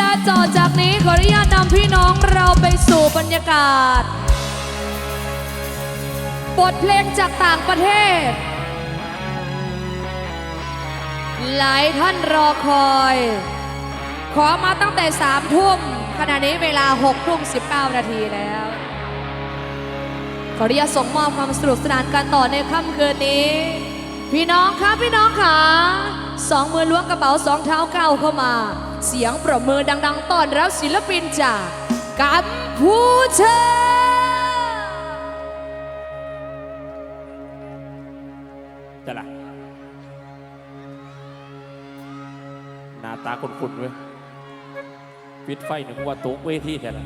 ลาต่อจากนี้ขออนุญาตนำพี่น้องเราไปสู่บรรยากาศ บทเพลงจากต่างประเทศ หลายท่านรอคอย ขอมาตั้งแต่สามทุ่มขณะนี้เวลา6ทุ่ม19 นาทีแล้ว ขออนุญาตส่งมอบความสนุกสนานกันต่อในค่ำคืนนี้ พี่น้องคะพี่น้องค่ะสองมือล้วงกระเป๋าสองเท้าก้าวเข้ามา เสียงปรบมือดัง ๆต้อนรับศิลปินจากกัมพูชาจะละหน้าตาคุ้นๆเว้ยปิดไฟหนึ่งว่าตุกเวทีแต่ละ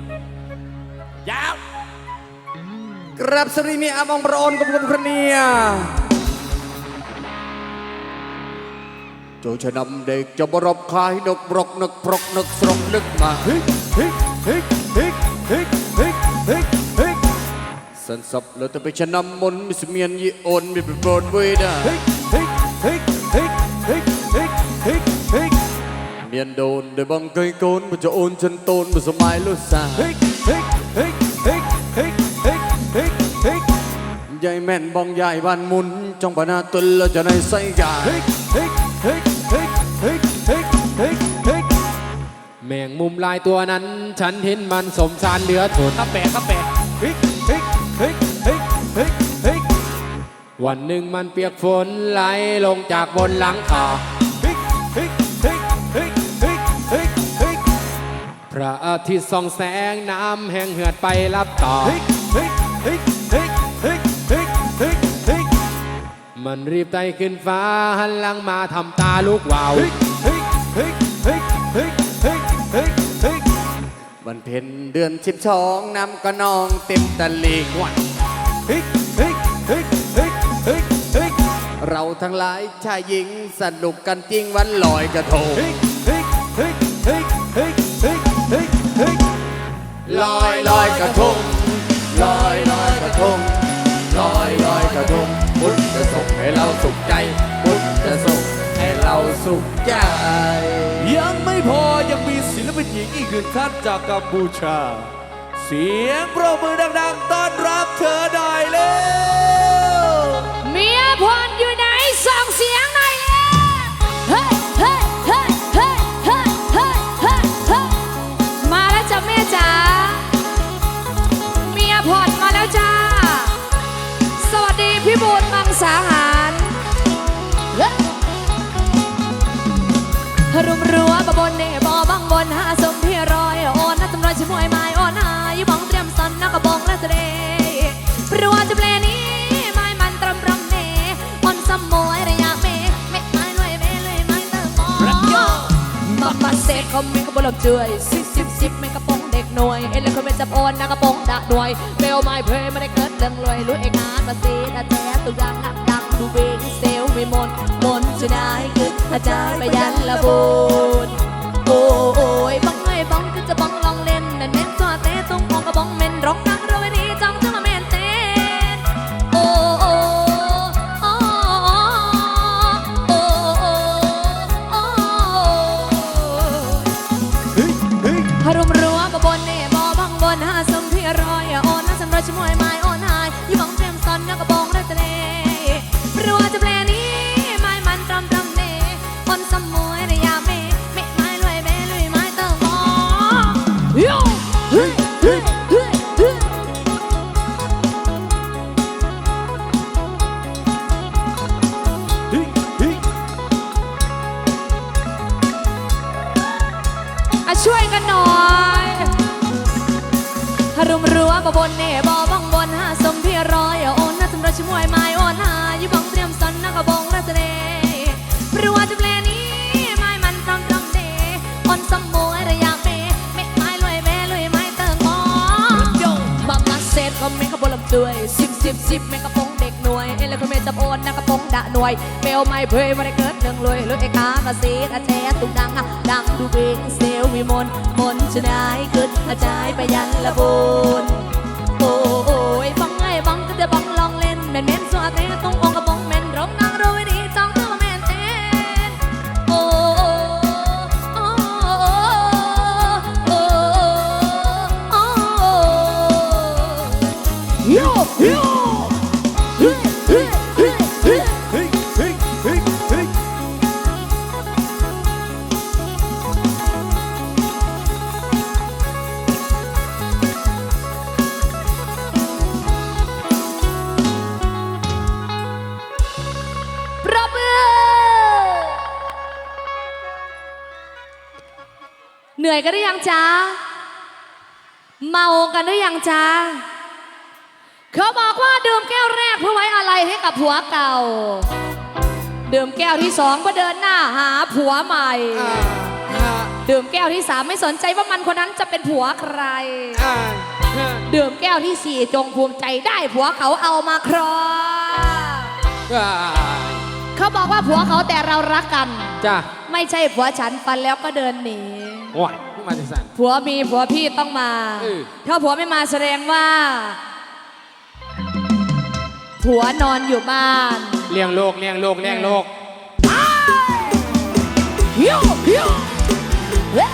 ยาวกราบสรีมีอามองประโอนกบผมครเนีย โจชะนำเด็กจะบรบคายนกบรกนกปรกนกสรกนึกมาเฮ้ยเฮ้ยเฮ้ยเฮ้ยเฮ้ยเฮ้ยเฮ้ยเฮ้ยสันสับแล้วแต่ไปชะนำมนต์มิสเมียนยีโอนมีเป็นโปรดไว้ได้เฮ้ยเฮ้ยเฮ้ยเฮ้ยเฮ้ยเฮ้ยเฮ้ยเฮ้ยเมียนโดนได้บังไกโกนมันจะโอนฉันโตนมันสมัยลุสาเฮ้ยเฮ้ยเฮ้ยเฮ้ยเฮ้ยเฮ้ยเฮ้ยเฮ้ยยายแม่นบองยายบ้านมุนจ้องปนาตุลแล้วจะในไส้กาเฮ้ยเฮ้ย เฮ้ยเฮ้ยเฮ้ยเฮ้ยเฮ้ยเฮ้ยแมงมุมลายตัวนั้น ฉันเห็นมันสมสารเหลือทนข้าแปะข้าแปะเฮ้ยเฮ้ยเฮ้ยเฮ้ยเฮ้ยเฮ้ยวันหนึ่งมันเปียกฝนไหลลงจากบนหลังคาเฮ้ยเฮ้ยเฮ้ยเฮ้ยเฮ้ยเฮ้ยเฮ้ยพระอาทิตย์ส่องแสงน้ำแห้งเหือดไปรับต่อเฮ้ยเฮ้ยเฮ้ย มันรีบไต่ขึ้นฟ้าหันหลังมาทำตาลูกวาวมันเพ็นเดือนชิบช่องน้ำก็นองเต็มตะลิงวันเราทั้งหลายชายหญิงสนุกกันจริงวันลอยกระทงลอยลอยกระทงลอยลอยกระทงลอย สุขใจพุทธจะส่งให้เราสุขใจ ยังไม่พอยังมีศิลปินหญิงอีกหนึ่งท่านจากกัมพูชา เสียงปรบมือดังๆต้อนรับเธอหน่อยเร็วเมียพรอยู่ไหนส่งเสียงหน่อยเฮ้ยเฮ้ยเฮ้ยเฮ้ยเฮ้ยเฮ้ยเฮ้ยเฮ้มาแล้วจ้ะแม่จ๋าเมียพรมาแล้วจ้าสวัสดีพี่บูลมังสาห รัวบะบนเน่บอบังบนหาสมพี่รอยโอนน่าจำรอยชิมวยไม้โอนหายบองเตรียมสันนักกระบองและเสดรัวจะเปลนี้ไม้มันตรำรำเน่อนสมวยระยะเมเมไม้รวยเมเลยไม้เติมมอมามาเสกคอมเมนต์กับบลบเจยสิบสิบสิบเมกระโปงเด็กหน่วยเอ็นเลยคนเป็นจับโอนนักกระโปงดะหน่วยเบลไม้เพลไม่ได้เกิดเรื่องรวยรู้เอกงานมาซีนะแจ๊ตุกดังนักดังดูเบงเซลมีมน นายคืออาจารย์ไปยันละบุญโอ้โอ้ยบังไงบังก็จะ เสียววิมลมนชนายขึ้นอาจายไปยันละบุญ จ๊ะ เมากันหรือยังจ๊ะ เขาบอกว่าดื่มแก้วแรกเพื่อไว้อะไรให้กับผัวเก่า ดื่มแก้วที่สองเพื่อเดินหน้าหาผัวใหม่ ดื่มแก้วที่สามไม่สนใจว่ามันคนนั้นจะเป็นผัวใคร ดื่มแก้วที่สี่จงภูมิใจได้ผัวเขาเอามาครองเขาบอกว่าผัวเขาแต่เรารักกัน จ้าไม่ใช่ผัวฉันฟันแล้วก็เดินหนีโอ้ย มาจากสัน ผัวมีผัวพี่ต้องมา เออ ถ้าผัวไม่มาแสดงว่า ผัวนอนอยู่บ้านเลี้ยงโลกเลี้ยงโลกเลี้ยงโลก ฮิวฮิวเว้ย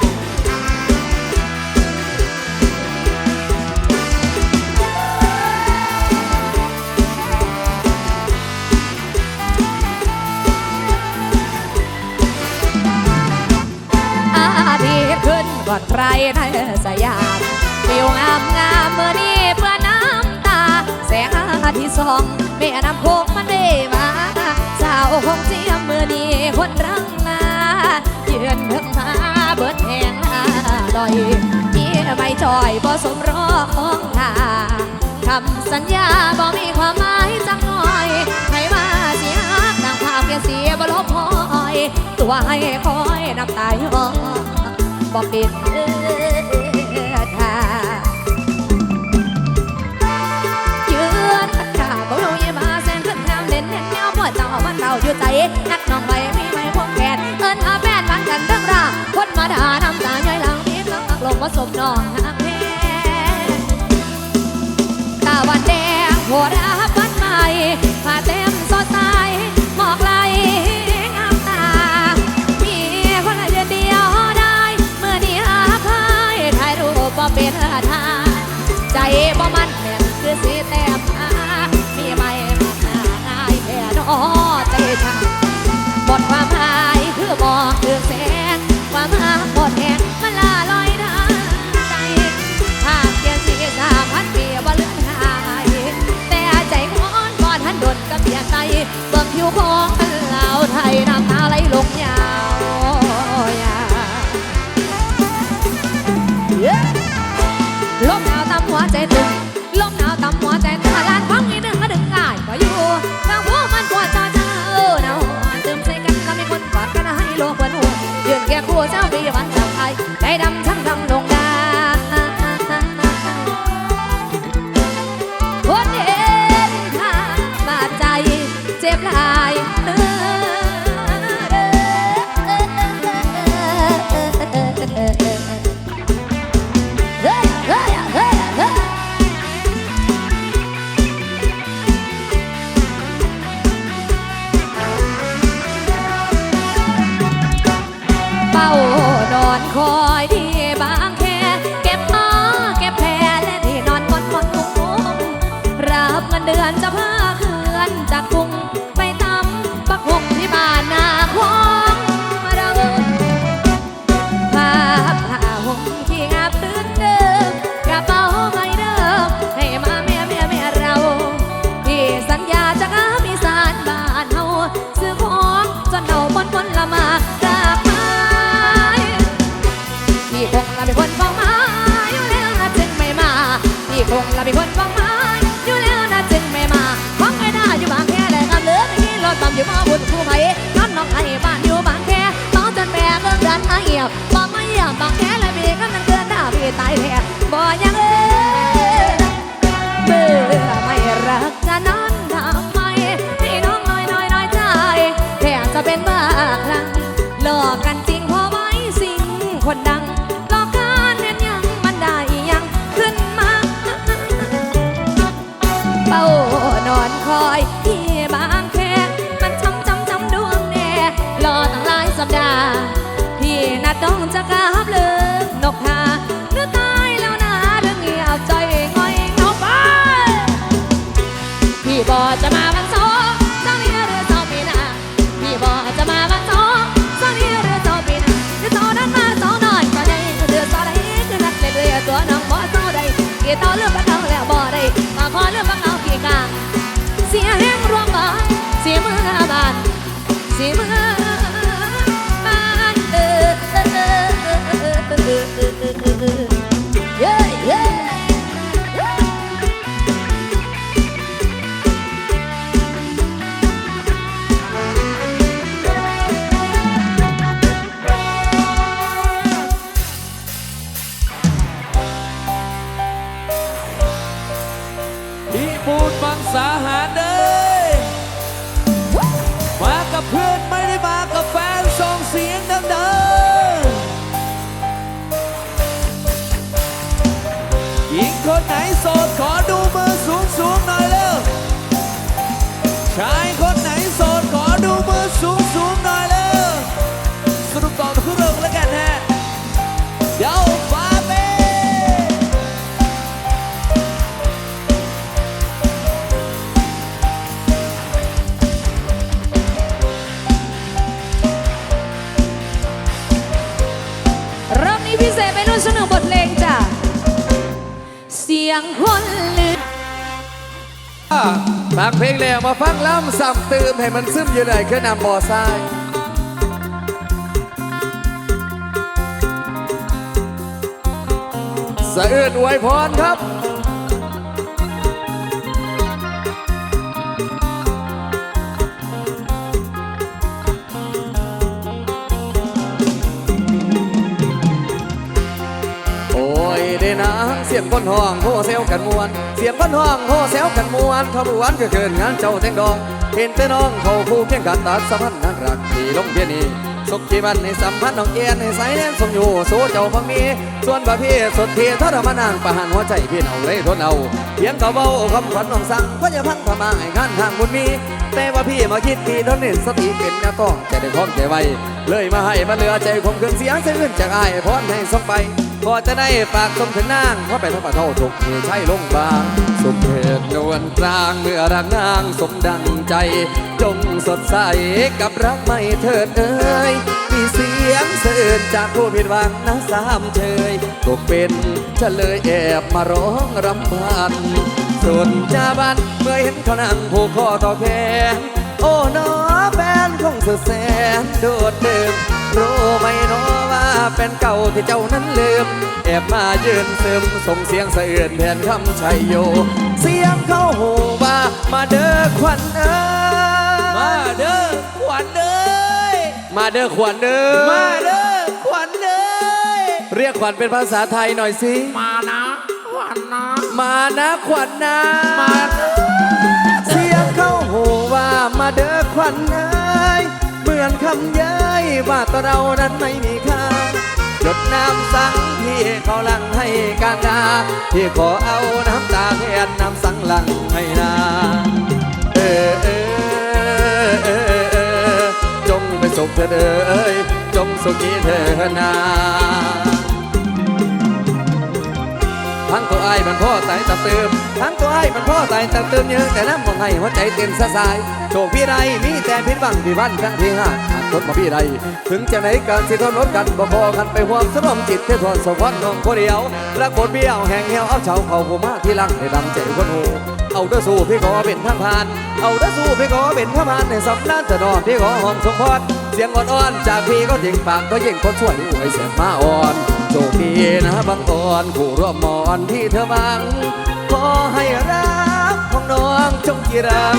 อนใครในสยามวิวงามงามเมื่อนี้เพื่อน้ำตา แสงอาทิตย์ส่องแม่น้ำโคงมันได้มาสาวคงเจียมเมื่อนี้คนรังมาเยืนเพิ่งมาเบิดแหงาลอยเมียไม่จอยบ่สมรอของทาคำสัญญาบ่มีความหมายจังหน่อยให้มาเสียดังภาพแค่เสียบ่ลบพอย ตัวให้คอยน้ำตาย้อน บ่เป็นเด้อทายืนขัดขาบ่รู้ยี่มาแสงขึ้นแถวเด่นเด่นแนวปวดเจ้ามันเต่าอยู่ใจนักน้องไว้มีไม่พวกแขนเอินอาแปนพันกันทั้งราคนมาด่าน้ำตาย่อยหลังพิษลังหักลงมาสมน้อง บ่มันแม่นคือสีแต้มอามีไม่มาหาง่ายแค่นอใจชาหมดความหมายคือมองคือแสงความหาหมดแหงมันลาลอยน้ำใจภาพเพียงสีสาพันปีบ่ลืมหายแต่ใจคอนก่อนหันดนกับเพียงใจเบิ่งผิวของมันลาวไทยน้ำตาไหลลงยา เป้านอนคอย พี่คงละเป็นคนฟังไม้อยู่แล้วนะจึงไม่มาฟังไม่ได้อยู่บางแค่แหละกับเหลือไม่กี่รถตำอยู่มาบุญ ต่อเรื่องบักเอาแล้วบ่ได้มาขอเรื่องบักเอากี่กลางเสียแห้งรวมบ้านเสียเมื่อบานเสียเมื่อ ฟังเพลงแล้วมาฟังล้ำซ้ำเติมให้มันซึมอยู่เลยคือนำบ่อทรายสะอื้นไวพรครับ สียงคนห้องโฮเซลกันมวน เสียงคนห้องโฮเซลกันมวนขบวนก็เกินงานเจ้าแตงดอง เห็นแต่น้องเขาคู่เพียงกันตัดสัมพันธ์นั้นรักที่ลงเพียนี้สุขที่มันในสัมพันธ์น้องเอียนในสายแน่นสมอยู่สู้เจ้าพังมี ส่วนบ่าพี่สดที่ทรมานางประหารหัวใจพี่เอาเลยทนเอาเพียงเขาเบาคำขวัญน้องสั่งก็อย่าพังพมาให้งานทางบุญมี แต่ว่าพี่มาคิดที่ทนเน้นสติเป็นแนวต้องใจได้พร้อมใจไวเลยมาให้มาเหลือใจคมคืนเสียงเสียงขึ้นจากอายพรให้ส่งไป พอจะได้ฝากสมถึงนางเพราะไปทบเท่าถูกเทใช่ลงบาง สมเพศนวลกลางเมื่อรักนางสมดังใจ จงสดใสกับรักไม่เถิดเอ้ยมีเสียงเสื่นจากผู้ผิดหวังนะสามเชยตกเป็นเฉลยแอบมาร้องรำพันส่วนจาบันเมื่อเห็นเขานั่งผูกคอต่อแขนโอ้หนอแฟนคงสุดแสนโดดเดิมรู้ไหมหนอว่าเป็นเก่าที่เจ้านั้นลืม แอบมายืนซึมส่งเสียงสะเอื่นแทนคำชัยโย เสียงเขาหูว่ามาเด้อควันเอ้ยมาเด้อขวัญเอ้ยมาเด้อขวัญเอ้ยมาเด้อขวัญเอ้ยเรียกขวัญเป็นภาษาไทยหน่อยสิ มานะหวานนะ มานะขวัญนะมานะเสียงเขาหูว่ามาเด้อขวัญเอ้ยเหมื อนคำเย้ยว่าตัวเรานั้นไม่มีค่าหยดน้ำสังที่เขาหลังให้การนาที่ขอเอาน้ำตาแทนน้ำสังหลังให้นาเออเออเออเออจงไปสุขเถิดเอ้ยจงสุขีเถิดนา ไอ้ายมันพ่อตายตะเติมทั้งตัวไอ้ายมันพ่อตายตะเติมเยอะแต่น้ำมองให้หัวใจเต้นสะสายโชคพี่ไรมีแต่พิษบังที่วันครั้งที่ห้าหากทนมาพี่ไรถึงจะไหนการสิทนรถกันบ่พอกันไปห่วงสนมจิตเททวนสวรรค์น้องคนเดียวรักคนเบี้ยวแห่งเหี่ยวเอาเฉาเขาผู้มาที่ลังให้ดำใจคนหูเอาเด้อสู้พี่ขอเป็นทางผ่าน เอาเด้อสู้พี่ขอเป็นทางผ่านในสำนักจะนอนพี่ขอห้องสมพรเสียงอ่อนๆจากพี่ก็ยิงปากก็ยิงคนช่วยอวยเสียงมาอ่อนโชคดีนะบางอ่ อนผู้ร่วมมอนที่เธอบังขอให้รักของน้องจงกีรัง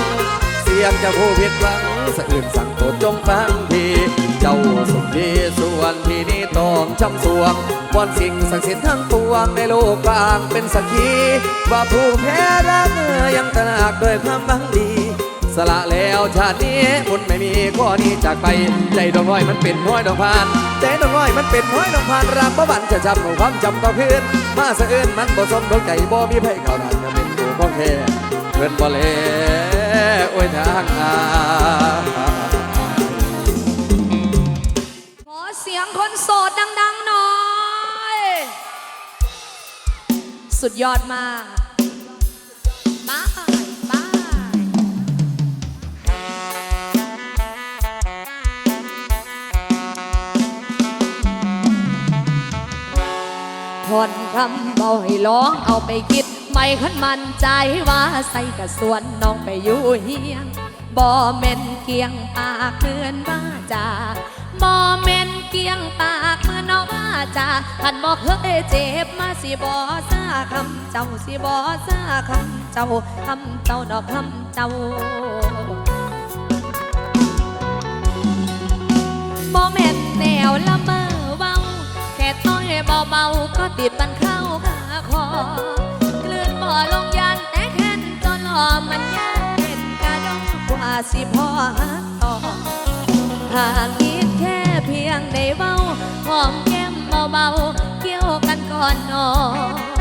เสียงจากผู้ผิดหวังสะอื่นสั่งโปรดจงฟังทีเจ้าสุขดีส่วนที่นี่ต้องช้ำสวงวอนสิ่งศักดิ์สิทธิ์ทั้งปวงในโลกกลางเป็นสักขีว่าผู้แพ้รักยังตระหนักด้วยความบังดี สละแล้วชาตินี้บุญไม่มีข้อนี้จากไปใจดวงน้อยมันเป็นน้อยดอกพานใจดวงน้อยมันเป็นน้อยดอกพานรักบ่บันจะจำเอาความจำต่อคืนมาสะอื่นมันบ่สมดวงใจบ่มีไผเข้าได้จะเป็นผู้ของแท้เพื่อนบ่เลโอ้ยทางอาขอเสียงคนโสดดังๆหน่อย สุดยอดมาก ทอนคำบอกให้ร้องเอาไปคิด ไม่ขันมันใจว่าใส่กระสวนน้องไปอยู่เฮียงบ่เม่นเกียงปากเมือนว่าจาบ่เม่นเกียงปากเมือนน้องว่าจาท่านบ่เคยเจ็บมาสิบ่ซาคำเจ้าสิบ่ซาคำเจ้าคำเจ้าดอกคำเจ้าบ่แม่นแนวละเมอ เบาๆก็ติดมันเข้าขาคอคลื่นบ่อลงยันแต่แค่นจนหล่อมันยากเป็นกระดองกว่าสิพอหักต่อหากคิดแค่เพียงได้เบาหอมแก้มเบาๆเกี่ยวกันก่อนนอน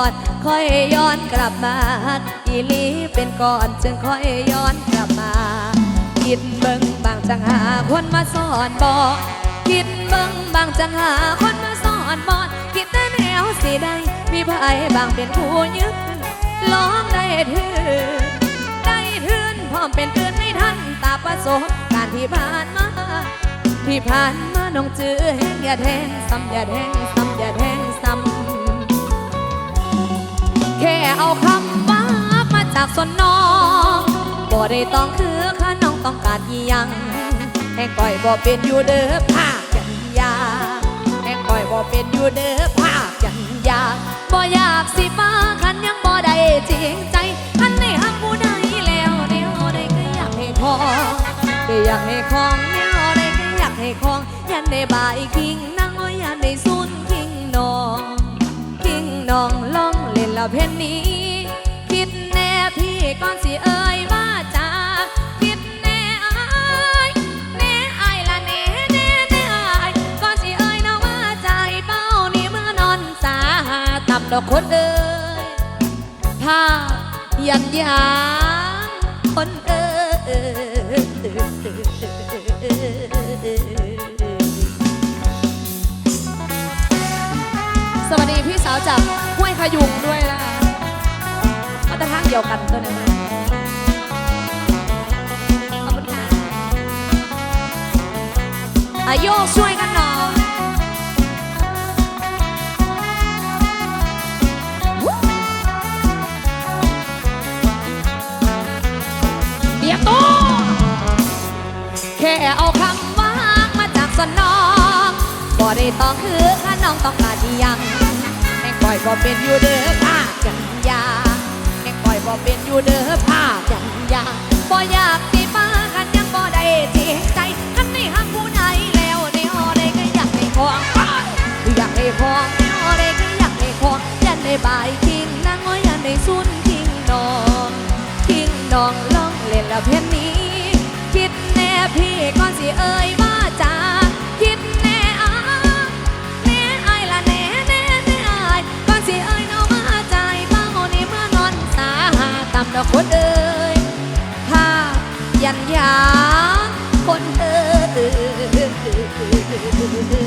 อนค่อยย้อนกลับมาอีลีเป็นก่อนจึงค่อยย้อนกลับมาคิดเบิ่งบางจังหาคนมาสอนบอกคิดเบิ่งบางจังหาคนมาสอนบอดคิดแต่แนวสิได้มีไผบางเป็นผู้ยึดล้องได้ถือได้ทื่นพร้อมเป็นเตือนให้ท่านตาประสบการที่ผ่านมาที่ผ่านมาน้องเจือแห้งอย่าแทงซ้ำอย่าแทงซ้ำอย่าแทง เอาคำว่ามาจากสนน้องบ่ได้ต้องคือข้าน้องต้องการยังแห้งก่อยบ่เป็นอยู่เด้อภาคยันยาแห้งก่อยบ่เป็นอยู่เด้อภาคยันยาบ่อยากสิมาคันยังบ่ได้จริงใจคันในหักผู้ใดแล้วแนวใดก็อยากให้พอก็อยากให้ของแนวอะไรก็อยากให้ของยันในบ่ายคิงนั่งอ้ยยันในซุนคิงนองคิงนองลอง เล่นละเพนนี้ คิดแน่พี่ก่อนสิเอ่ยว่าจ้าคิดแน่อายแน่อายละแน่แน่แน่อายก่อนสิเอ่ยนะว่าใจเป้านี่เมื่อนอนสาหาตับดอกคนเอ่ยผ้ายันยางคนเออ สวัสดีพี่สาวจากห้วยขยุงด้วยนะคะมาตรฐานเดียวกันตัวนั้นขอบคุณค่ะอาโยกช่วยกันหน่อยเดียบตัวแค่เอาคำว่ามาจากสนองบ่ได้ต้องคือข้าน้องต้องการยัง อยบ่เป็นอยู่เด้อภาคกันยาแห่งปล่อยบ่เป็นอยู่เด้อภาคกันยาบ่อยากสิมากันยังบ่ได้จริงใจคันในหักผู้ใดแล้วในหอใดก็อยากให้ของอยากให้ของในหอใดก็อยากให้ของยันในบ่ายคิงนั่งอ้อยยันในซุนคิงนอนทิ้งนองลองเล่นละเพลงนี้ คิดแน่พี่ก่อนสิเอ่ยว่า ดอกคนเอ่ยภายันยาคนเอ่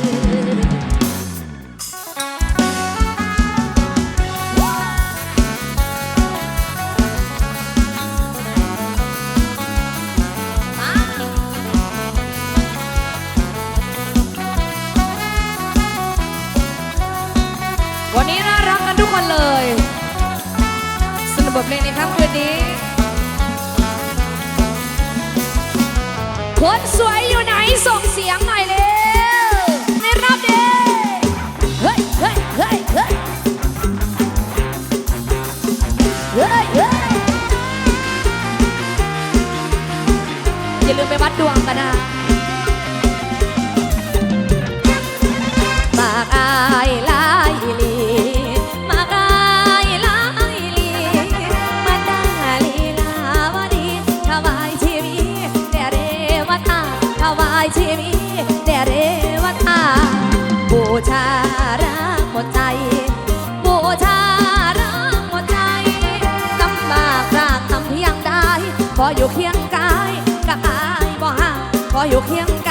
ย ถวายชีแตแด่เรวตาบูชารักหมดใจบูชารักหมดใจลำบากรากทำเพียงได้ขออยู่เคียงกายกับอายบ่ห่างขออยู่เคียง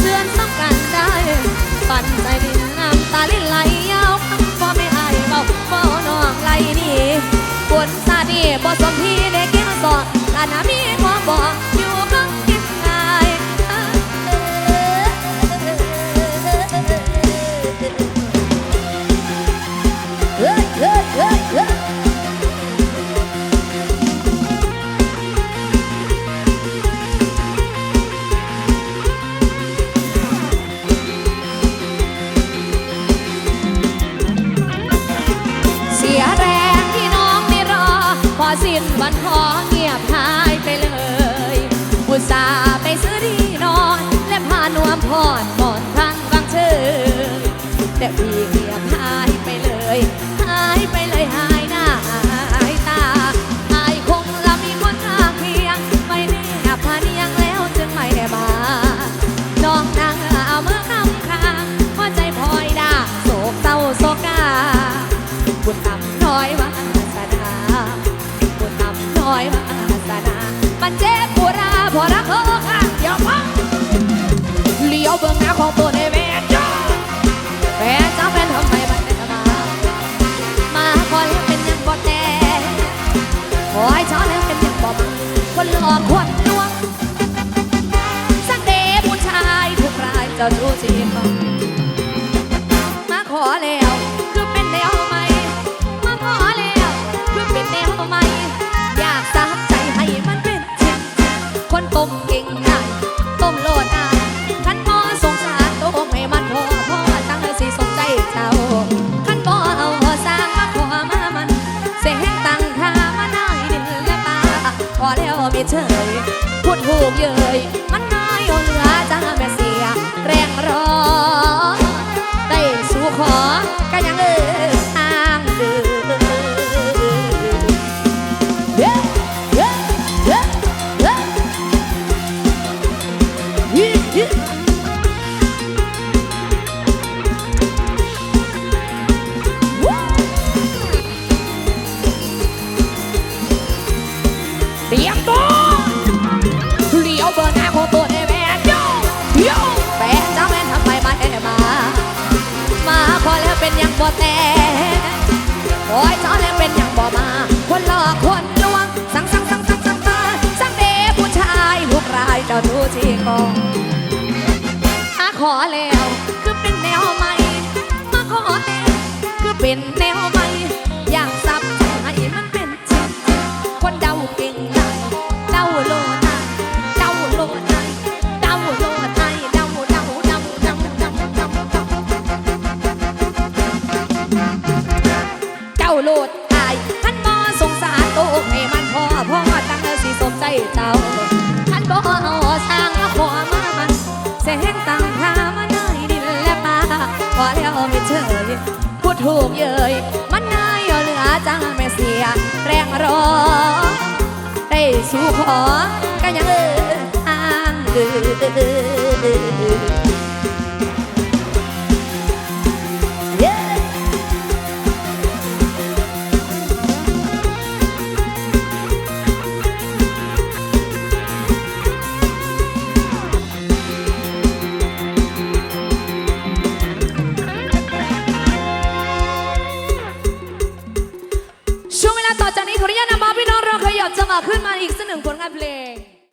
เชื่อนซักกันได้ ปั่นใจดินน้ำตาลินไหลยาวพังบ่ไม่อายเบาบ่น้องไหลนี่ปวนซาดีบ่สมพี่ได้กินสอดตาหน้ามีความบอก แต่พี่เงียบหายไปเลยหายไปเลยหายหน้าหายตาหายคงละมีคนข้างเคียง ไม่แน่พาเนียงแล้วจึงไม่ได้มาน้องนางเอาเมื่อคำคางหัวใจพลอยด่าโศกเศร้าโศกาบุญนำน้อยวาสนาบุญนำน้อยวาสนามันเจ็บปวดราพอรักเธอข้างเดียวพังเลี้ยวเบื้องหน้าของตน คนหลอกคนวงสักเดผู้ชายทุกรายจะรู้จริง เตรียมตัวเลี้ยวเบอร์หน้าของตัวในแม่โยโยแฟนจ้าแม่นทำไมมาได้มา มาพอแล้วเป็นยังบ่แต่โอ้ยเจ้าแล้วเป็นยังบ่มา คนหลอกคนลวง สั่งสั่งสั่งสั่งสั่งมาสั่งเดผู้ชายลูกรายเจ้าทูที่กองมาขอแล้ว คือเป็นแนวใหม่ มาขอแล้วคือเป็นแนว ยพูดถูกเย้ยมันนายเอาเหลือจ้าแม่เสีย แรงรอได้สู้ขอก็ยังเออทางเดิน ขึ้นมาอีกสักหนึ่งผลงานเพลง